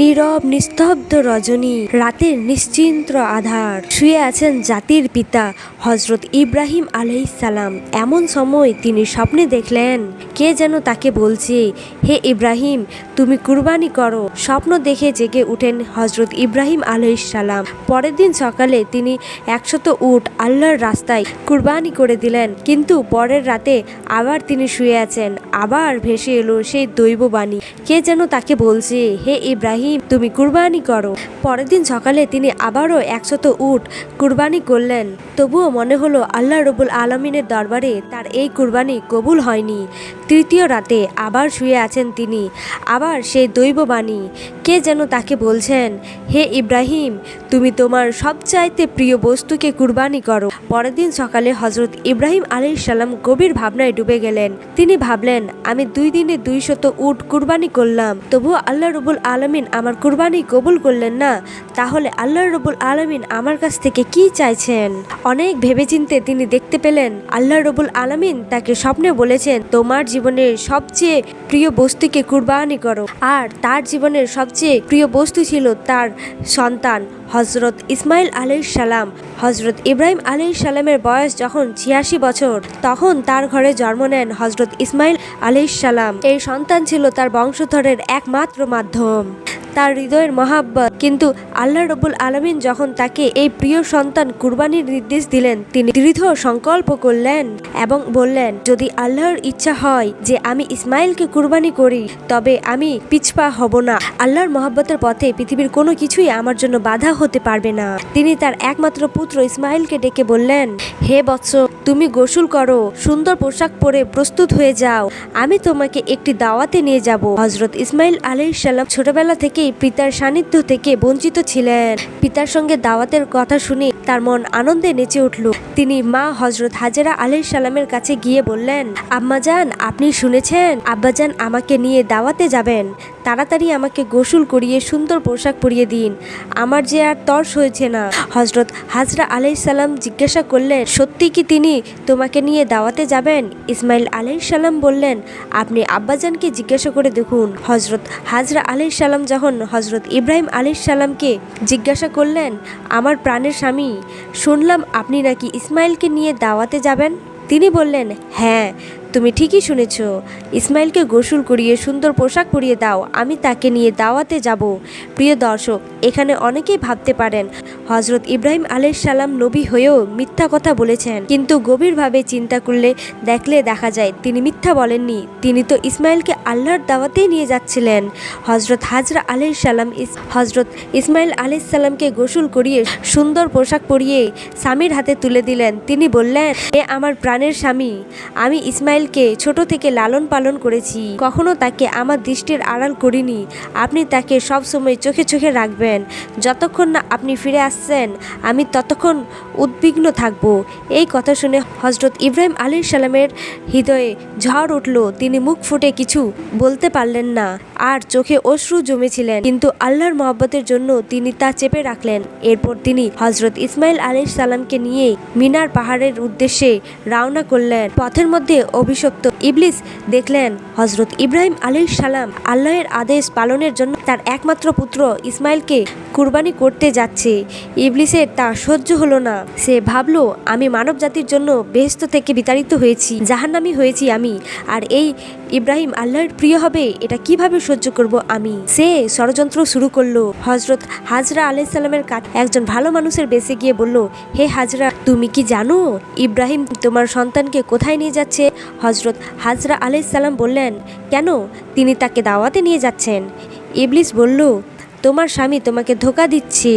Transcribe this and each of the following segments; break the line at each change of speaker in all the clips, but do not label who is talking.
নীরব, নিস্তব্ধ রজনী, রাতের নিশ্চিন্ত আধার। শুয়ে আছেন জাতির পিতা হজরত ইব্রাহিম সালাম। এমন সময় তিনি স্বপ্নে দেখলেন, কে যেন তাকে বলছে, হে ইব্রাহিম, তুমি কুরবানি করো। স্বপ্ন দেখে জেগে উঠেন হজরত ইব্রাহিম সালাম। পরের দিন সকালে তিনি একশত উট আল্লাহর রাস্তায় কুরবানি করে দিলেন, কিন্তু পরের রাতে আবার তিনি শুয়ে আছেন। আবার ভেসে এলো সেই দৈববাণী। কে যেন তাকে বলছে, হে ইব্রাহিম তুমি কুরবানি করো। পরের দিন সকালে তিনি আবারও একশত উট কুরবানি করলেন। তবুও মনে হলো আল্লাহ রবুল আলমিনের দরবারে তার এই কুরবানি কবুল হয়নি। তৃতীয় রাতে আবার শুয়ে আছেন তিনি। আবার সেই দৈববাণী। কে যেন তাকে বলছেন, হে ইব্রাহিম, তুমি তোমার সবচাইতে প্রিয় বস্তুকে কুরবানি করো। পরের দিন সকালে হজরত ইব্রাহিম আলী সাল্লাম গভীর ভাবনায় ডুবে গেলেন। তিনি ভাবলেন, আমি দুই দিনে দুই শত উট কুরবানি করলাম। তবুও আল্লাহ রবুল আলমিন আমার কুরবানি কবুল করলেন না, তাহলে আল্লাহ রবুল আলমিন আমার কাছ থেকে কি চাইছেন? অনেক ভেবেচিন্তে তিনি দেখতে পেলেন, আল্লাহ রবুল আলমিন তাকে স্বপ্নে বলেছেন, তোমার জীবনের সবচেয়ে প্রিয় বস্তুকে কুরবানি করো। আর তার জীবনের সবচেয়ে প্রিয় বস্তু ছিল তার সন্তান হজরত ইসমাইল আলাইহিস সালাম। হজরত ইব্রাহিম আলাইহিস সালামের বয়স যখন ছিয়াশি বছর, তখন তার ঘরে জন্ম নেন হজরত ইসমাইল আলাইহিস সালাম। এই সন্তান ছিল তার বংশধরের একমাত্র মাধ্যম। তার হৃদয়ের মহাব্বত। কিন্তু আল্লাহ রবুল আলমিন যখন তাকে এই প্রিয় সন্তান কুরবানির নির্দেশ দিলেন, তিনি দৃঢ় সংকল্প করলেন এবং বললেন, যদি আল্লাহর ইচ্ছা হয় যে আমি ইসমাইলকে কুরবানি করি, তবে আমি পিছপা হব না। আল্লাহর মহাব্বতের পথে পৃথিবীর কোনো কিছুই আমার জন্য বাধা হতে পারবে না। তিনি তার একমাত্র পুত্র ইসমাইলকে ডেকে বললেন, হে বৎস, তুমি গোসল করো, সুন্দর পোশাক পরে প্রস্তুত হয়ে যাও। আমি তোমাকে একটি দাওয়াতে নিয়ে যাব। হজরত ইসমাইল আলাইহিস সালাম ছোটবেলা থেকেই পিতার সান্নিধ্য থেকে বঞ্চিত ছিলেন। পিতার সঙ্গে দাওয়াতের কথা শুনে তার মন আনন্দে নেচে উঠল। তিনি মা হজরত হাজেরা আলহ সালামের কাছে গিয়ে বললেন, আম্মাজান, আপনি শুনেছেন? আব্বাজান আমাকে নিয়ে দাওয়াতে যাবেন। তাড়াতাড়ি আমাকে গোসল করিয়ে সুন্দর পোশাক পরিয়ে দিন। আমার যে আর তর্স হয়েছে না। হজরত হাজরা আলাইসাল্লাম জিজ্ঞাসা করলেন, সত্যি কি তিনি তোমাকে নিয়ে দাওয়াতে যাবেন? ইসমাইল আলাইসাল্লাম বললেন, আপনি আব্বাজানকে জিজ্ঞাসা করে দেখুন। হজরত হাজরা আলাইসাল্লাম যখন হজরত ইব্রাহিম আলাইসাল্লামকে জিজ্ঞাসা করলেন, আমার প্রাণের স্বামী, শুনলাম আপনি নাকি ইসমাইলকে নিয়ে দাওয়াতে যাবেন? তিনি বললেন হ্যাঁ। তুমি ঠিকই শুনেছ। ইসমাইলকে গোসল করিয়ে সুন্দর পোশাক পরিয়ে দাও, আমি তাকে নিয়ে দাওয়াতে যাব। প্রিয় দর্শক, এখানে অনেকেই ভাবতে পারেন হজরত ইব্রাহিম আলাইহিস সালাম নবী হয়েও মিথ্যা কথা বলেছেন। কিন্তু গভীরভাবে চিন্তা করলে দেখলে দেখা যায়, তিনি মিথ্যা বলেননি। তিনি তো ইসমাইলকে আল্লাহর দাওয়াতেই নিয়ে যাচ্ছিলেন। হজরত হাজরা আলাইহিস সালাম ইস- হজরত ইসমাইল আলাইহিস সালামকে গোসল করিয়ে সুন্দর পোশাক পরিয়ে স্বামীর হাতে তুলে দিলেন। তিনি বললেন, এ আমার প্রাণের স্বামী, আমি ইসমাইলকে ছোট থেকে লালন পালন করেছি। কখনো তাকে আমার দৃষ্টির আড়াল করিনি। আপনি তাকে সব সময় চোখে চোখে রাখবেন। যতক্ষণ না আপনি ফিরে আসছেন, আমি ততক্ষণ উদ্বিগ্ন থাকব। এই কথা শুনে হজরত ইব্রাহিম আলী সালামের হৃদয়ে ঝড় উঠল। তিনি মুখ ফুটে কিছু বলতে পারলেন না, আর চোখে অশ্রু জমেছিলেন। কিন্তু আল্লাহর মহব্বতের জন্য তিনি তা চেপে রাখলেন। এরপর তিনি হজরত ইসমাইল আলী সালামকে নিয়ে মিনার পাহাড়ের উদ্দেশ্যে রওনা করলেন। পথের মধ্যে অভিশপ্ত। ইবলিস দেখলেন হজরত ইব্রাহিম আলী সালাম আল্লাহের আদেশ পালনের জন্য তার একমাত্র পুত্র ইসমাইলকে কুরবানি করতে যাচ্ছে। ইবলিসের তা সহ্য হলো না। সে ভাবলো, আমি মানব জাতির জন্য বেহস্ত থেকে বিতাড়িত হয়েছি, জাহান্নামি হয়েছি আমি, আর এই ইব্রাহিম আল্লাহর প্রিয় হবে, এটা কীভাবে সহ্য করব আমি? সে ষড়যন্ত্র শুরু করল। হজরত হাজরা আলাইসাল্লামের কাছে একজন ভালো মানুষের বেসে গিয়ে বলল, হে হাজরা, তুমি কি জানো ইব্রাহিম তোমার সন্তানকে কোথায় নিয়ে যাচ্ছে? হজরত হাজরা আলাইসাল্লাম বললেন, কেন? তিনি তাকে দাওয়াতে নিয়ে যাচ্ছেন। ইবলিস বলল, তোমার স্বামী তোমাকে ধোকা দিচ্ছে।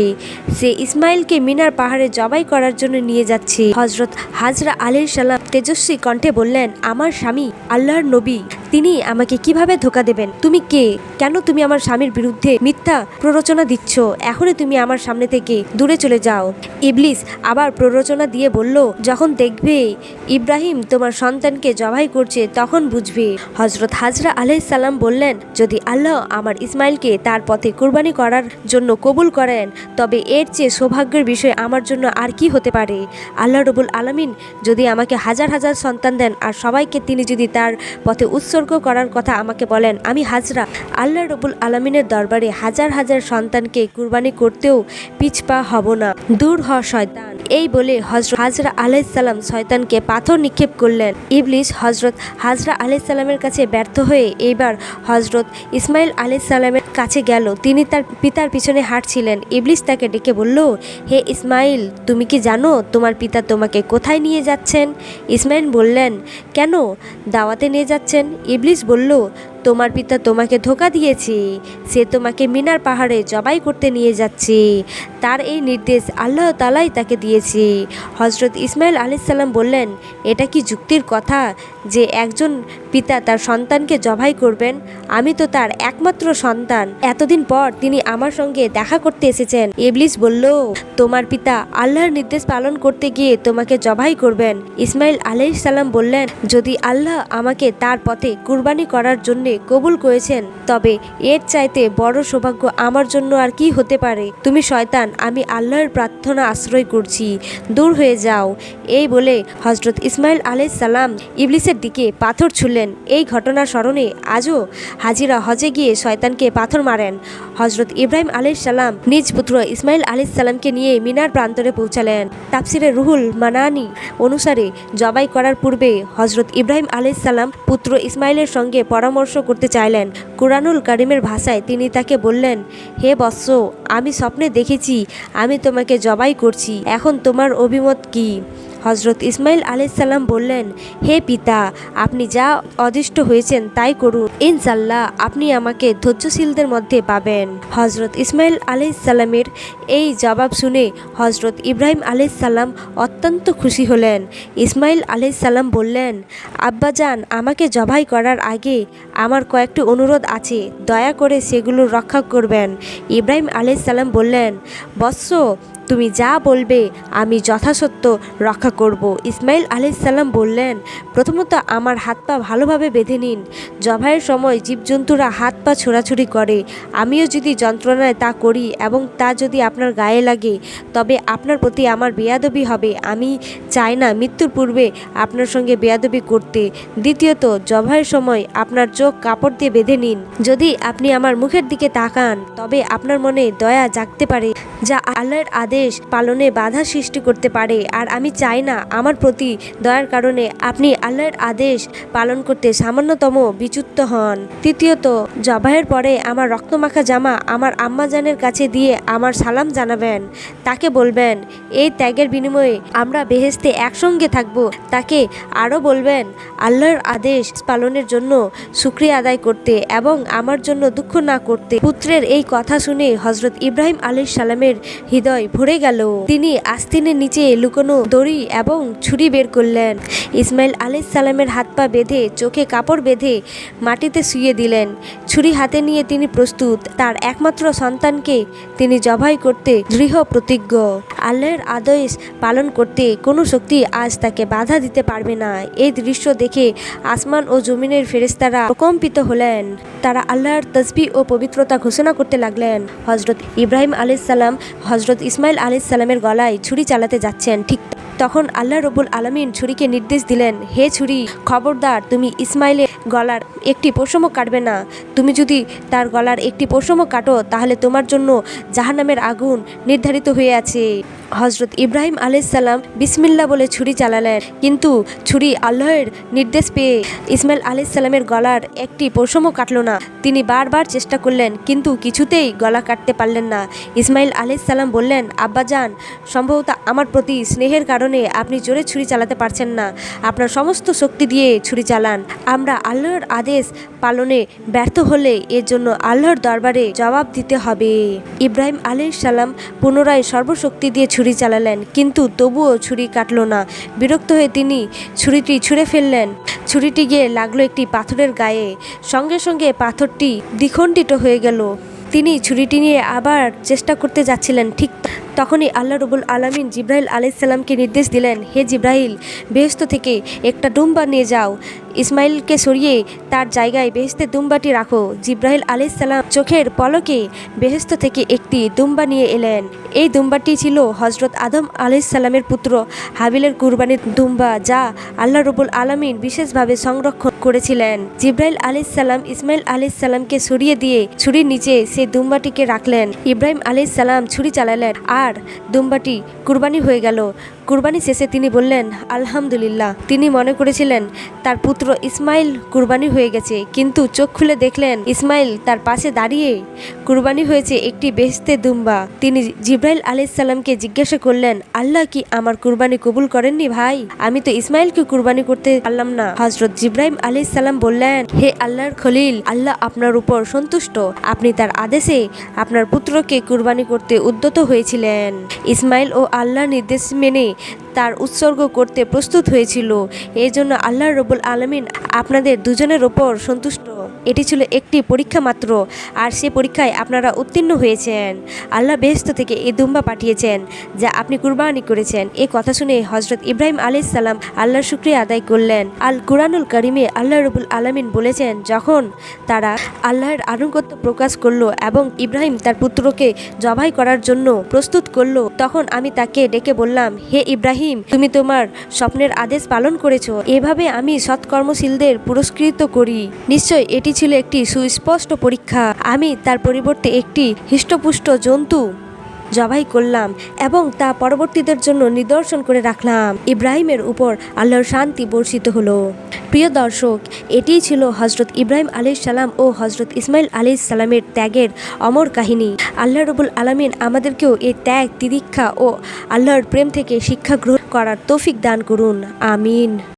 সে ইসমাইলকে মিনার পাহাড়ে জবাই করার জন্য নিয়ে যাচ্ছে। হজরত হাজরা আলীর সালাম তেজস্বী কণ্ঠে বললেন, আমার স্বামী আল্লাহর নবী। তিনি আমাকে কীভাবে ধোকা দেবেন? তুমি কে? কেন তুমি আমার স্বামীর বিরুদ্ধে মিথ্যা প্ররোচনা দিচ্ছ? এখনই তুমি আমার সামনে থেকে দূরে চলে যাও। ইবলিস আবার প্ররোচনা দিয়ে বলল, যখন দেখবে ইব্রাহিম তোমার সন্তানকে জবাই করছে, তখন বুঝবে। হজরত হাজরা আলাইসাল্লাম বললেন, যদি আল্লাহ আমার ইসমাইলকে তার পথে কোরবানি করার জন্য কবুল করেন, তবে এর চেয়ে সৌভাগ্যের বিষয় আমার জন্য আর কি হতে পারে? আল্লাহ রবুল আলমিন যদি আমাকে হাজার হাজার সন্তান দেন, আর সবাইকে তিনি যদি তার পথে উৎসর্গ উৎসর্গ করার কথা আমাকে বলেন। আমি হাজরা, আল্লাহ রবুল আলমিনের দরবারে হাজার হাজার সন্তানকে কুরবানি করতেও পিছপা হব না। দূর হ শয়তান। এই বলে হজরত হাজরা আলাইসাল্লাম শয়তানকে পাথর নিক্ষেপ করলেন। ইবলিস হজরত হাজরা আলাইসাল্লামের কাছে ব্যর্থ হয়ে এইবার হজরত ইসমাইল আলাইসাল্লামের কাছে গেল। তিনি তার পিতার পিছনে হাঁটছিলেন। ইবলিস তাকে ডেকে বলল, হে ইসমাইল তুমি কি জানো তোমার পিতা তোমাকে কোথায় নিয়ে যাচ্ছেন? ইসমাইল বললেন, কেন? দাওয়াতে নিয়ে যাচ্ছেন? ইবলিস বলল তোমার পিতা তোমাকে ধোকা দিয়েছে। সে তোমাকে মিনার পাহাড়ে জবাই করতে নিয়ে যাচ্ছে। তার এই নির্দেশ আল্লাহ তালাই তাকে দিয়েছে। হজরত ইসমাইল আলাইসাল্লাম বললেন, এটা কি যুক্তির কথা যে একজন পিতা তার সন্তানকে জবাই করবেন? আমি তো তার একমাত্র সন্তান। এতদিন পর তিনি আমার সঙ্গে দেখা করতে এসেছেন। ইবলিস বলল, তোমার পিতা আল্লাহর নির্দেশ পালন করতে গিয়ে তোমাকে জবাই করবেন। ইসমাইল আলাইসাল্লাম বললেন, যদি আল্লাহ আমাকে তার পথে কুরবানি করার জন্যে কবুল করেছেন, তবে এর চাইতে বড় সৌভাগ্য আমার জন্য আর কি হতে পারে? তুমি শয়তান, আমি আল্লাহর প্রার্থনা আশ্রয় করছি, দূর হয়ে যাও। এই বলে হজরত ইসমাইল আলাইসাল্লাম ইবলিসের দিকে পাথর ছুড়লেন। এই ঘটনার স্মরণে আজও হাজিরা হজে গিয়ে শয়তানকে পাথর মারেন। হজরত ইব্রাহিম আলাইসাল্লাম নিজ পুত্র ইসমাইল আলাইসাল্লামকে নিয়ে মিনার প্রান্তরে পৌঁছালেন। তাফসিরে রুহুল মানানি অনুসারে জবাই করার পূর্বে হজরত ইব্রাহিম আলাইসাল্লাম পুত্র ইসমাইলের সঙ্গে পরামর্শ করতে চাইলেন। কুরআনুল কারিমের ভাষায় তিনি তাকে বললেন, হে বৎস, আমি স্বপ্নে দেখেছি, আমি তোমাকে জবাই করছি, এখন তোমার অভিমত কি? হজরত ইসমাইল আলাইসাল্লাম বললেন, হে পিতা, আপনি যা অদিষ্ট হয়েছেন তাই করুন। ইনশাল্লাহ আপনি আমাকে ধৈর্যশীলদের মধ্যে পাবেন। হজরত ইসমাইল আলাইসাল্লামের এই জবাব শুনে হজরত ইব্রাহিম আলাইসাল্লাম অত্যন্ত খুশি হলেন। ইসমাইল আলাইসাল্লাম বললেন, আব্বাজান, আমাকে জবাই করার আগে আমার কয়েকটি অনুরোধ আছে, দয়া করে সেগুলো রক্ষা করবেন। ইব্রাহিম আলাইসাল্লাম বললেন, বৎস, তুমি যা বলবে আমি যথাসত্য রক্ষা করব। ইসমাইল আলাইসাল্লাম বললেন, প্রথমত আমার হাত পা ভালোভাবে বেঁধে নিন। জবাইয়ের সময় জীবজন্তুরা হাত পা ছোড়াছুড়ি করে। আমিও যদি যন্ত্রণায় তা করি এবং তা যদি আপনার গায়ে লাগে, তবে আপনার প্রতি আমার বেয়াদবি হবে। আমি চাই না মৃত্যুর পূর্বে আপনার সঙ্গে বেয়াদবি করতে। দ্বিতীয়ত, জবাইয়ের সময় আপনার চোখ কাপড় দিয়ে বেঁধে নিন। যদি আপনি আমার মুখের দিকে তাকান, তবে আপনার মনে দয়া জাগতে পারে। যা আল্লাহর আদেশ পালনে বাধা সৃষ্টি করতে পারে। আর আমি চাই না আমার প্রতি দয়ার কারণে আপনি আল্লাহর আদেশ পালন করতে সামান্যতম বিচ্যুত হন। তৃতীয়ত জবাহের পরে আমার রক্তমাখা জামা আমার আম্মাজানের কাছে দিয়ে আমার সালাম জানাবেন। তাকে বলবেন, এই ত্যাগের বিনিময়ে আমরা বেহেস্তে একসঙ্গে থাকব। তাকে আরও বলবেন, আল্লাহর আদেশ পালনের জন্য শুক্রিয়া আদায় করতে এবং আমার জন্য দুঃখ না করতে। পুত্রের এই কথা শুনে হজরত ইব্রাহিম আলী সালামের হৃদয় ভরে গেল। তিনি আস্তিনের নিচে লুকোনো দড়ি এবং ছুরি বের করলেন। ইসমাইল আলী সালামের হাত পা বেঁধে চোখে কাপড় বেঁধে মাটিতে শুয়ে দিলেন। ছুরি হাতে নিয়ে তিনি প্রস্তুত। তার একমাত্র সন্তানকে তিনি জবাই করতে দৃঢ় প্রতিজ্ঞ। আল্লাহর আদেশ পালন করতে কোনো শক্তি আজ তাকে বাধা দিতে পারবে না। এই দৃশ্য দেখে আসমান ও জমিনের ফেরেস্তারা প্রকম্পিত হলেন। তারা আল্লাহর তসবি ও পবিত্রতা ঘোষণা করতে লাগলেন। হজরত ইব্রাহিম আলাইসাল্লাম হজরত ইসমাইল আলাইসাল্লামের গলায় ছুরি চালাতে যাচ্ছেন। ঠিক তখন আল্লাহ রবুল আলমিন ছুরিকে নির্দেশ দিলেন, হে ছুরি, খবরদার, তুমি ইসমাইলের গলার একটি পশমও কাটবে না। তুমি যদি তার গলার একটি পশমও কাটো, তাহলে তোমার জন্য জাহান্নামের আগুন নির্ধারিত হয়ে আছে। হজরত ইব্রাহিম আলাইসাল্লাম বিসমিল্লা বলে ছুরি চালালেন। কিন্তু ছুরি আল্লাহর নির্দেশ পেয়ে ইসমাইল আলাইসাল্লামের গলার একটি পশমও কাটল না। তিনি বারবার চেষ্টা করলেন, কিন্তু কিছুতেই গলা কাটতে পারলেন না। ইসমাইল আলাইসাল্লাম বললেন আব্বাজান সম্ভবত আমার প্রতি স্নেহের কারণে আপনি জোরে ছুরি চালাতে পারছেন না। আপনার সমস্ত শক্তি দিয়ে ছুরি চালান। আমরা আল্লাহর আদেশ পালনে ব্যর্থ হলে এর জন্য আল্লাহর দরবারে জবাব দিতে হবে। ইব্রাহিম সালাম পুনরায় সর্বশক্তি দিয়ে ছুরি চালালেন, কিন্তু তবুও ছুরি কাটল না। বিরক্ত হয়ে তিনি ছুরিটি ছুঁড়ে ফেললেন। ছুরিটি গিয়ে লাগল একটি পাথরের গায়ে। সঙ্গে সঙ্গে পাথরটি দ্বিখণ্ডিত হয়ে গেল। তিনি ছুরিটি নিয়ে আবার চেষ্টা করতে যাচ্ছিলেন, ঠিক তখনই আল্লাহ রবুল আলমিন জিব্রাহিল আলাইসাল্লামকে নির্দেশ দিলেন, হে জিব্রাহিল বেহস্ত থেকে একটা ডুম্বা নিয়ে যাও। ইসমাইলকে সরিয়ে তার জায়গায় বেহেস্তে দুম্বাটি রাখো। জিব্রাহিল আলাইসাল্লাম চোখের পলকে বেহেস্ত থেকে একটি দুম্বা নিয়ে এলেন। এই দুম্বাটি ছিল হজরত আদম আলাইসাল্লামের পুত্র হাবিলের কুরবানির দুম্বা, যা আল্লাহ রবুল আলমিন বিশেষভাবে সংরক্ষণ করেছিলেন। জিব্রাইল আলাইসাল্লাম ইসমাইল আলাইসাল্লামকে সরিয়ে দিয়ে ছুরির নিচে সেই দুম্বাটিকে রাখলেন। ইব্রাহিম আলাইসাল্লাম ছুরি চালালেন, আর দুম্বাটি কুরবানি হয়ে গেল। কুরবানি শেষে তিনি বললেন, আলহামদুলিল্লাহ। তিনি মনে করেছিলেন, তার পুত্র ইসমাইল কুরবানি হয়ে গেছে। কিন্তু চোখ খুলে দেখলেন, ইসমাইল তার পাশে দাঁড়িয়ে কুরবানি হয়েছে একটি বেহেস্তে দুম্বা। তিনি জিব্রাইল আলাইসাল্লামকে জিজ্ঞাসা করলেন, আল্লাহ কি আমার কুরবানি কবুল করেননি ভাই? আমি তো ইসমাইলকে কুরবানি করতে পারলাম না। হজরত জিব্রাহিম আলাইসাল্লাম বললেন, হে আল্লাহর খলিল, আল্লাহ আপনার উপর সন্তুষ্ট। আপনি তার আদেশে আপনার পুত্রকে কুরবানি করতে উদ্যত হয়েছিলেন। ইসমাইল ও আল্লাহর নির্দেশ মেনে তার উৎসর্গ করতে প্রস্তুত হয়েছিল। এই জন্য আল্লাহ রবুল আলমিন আপনাদের দুজনের ওপর সন্তুষ্ট এটি ছিল একটি পরীক্ষা মাত্র, আর সে পরীক্ষায় আপনারা উত্তীর্ণ হয়েছেন। আল্লাহ বেহস্ত থেকে এই দুম্বা পাঠিয়েছেন, যা আপনি কুরবানি করেছেন। এই কথা শুনে হজরত ইব্রাহিম আলাইহিস সালাম আল্লাহর শুক্রিয়া আদায় করলেন। আল কুরআনুল করিমে আল্লাহ রবুল আলমিন বলেছেন, যখন তারা আল্লাহর আনুগত্য প্রকাশ করল এবং ইব্রাহিম তার পুত্রকে জবাই করার জন্য প্রস্তুত করল, তখন আমি তাকে ডেকে বললাম, হে ইব্রাহিম, তুমি তোমার স্বপ্নের আদেশ পালন করেছ। এভাবে আমি সৎকর্মশীলদের পুরস্কৃত করি। নিশ্চয় এটি ছিল একটি সুস্পষ্ট পরীক্ষা। আমি তার পরিবর্তে একটি হৃষ্টপুষ্ট জন্তু জবাই করলাম এবং তা পরবর্তীদের জন্য নিদর্শন করে রাখলাম। ইব্রাহিমের উপর আল্লাহর শান্তি বর্ষিত হলো। প্রিয় দর্শক, এটিই ছিল হজরত ইব্রাহিম আলী সালাম ও হজরত ইসমাইল আলী সালামের ত্যাগের অমর কাহিনী। আল্লাহ রবুল আলমিন আমাদেরকেও এই ত্যাগ তিদীক্ষা ও আল্লাহর প্রেম থেকে শিক্ষা গ্রহণ করার তৌফিক দান করুন। আমিন।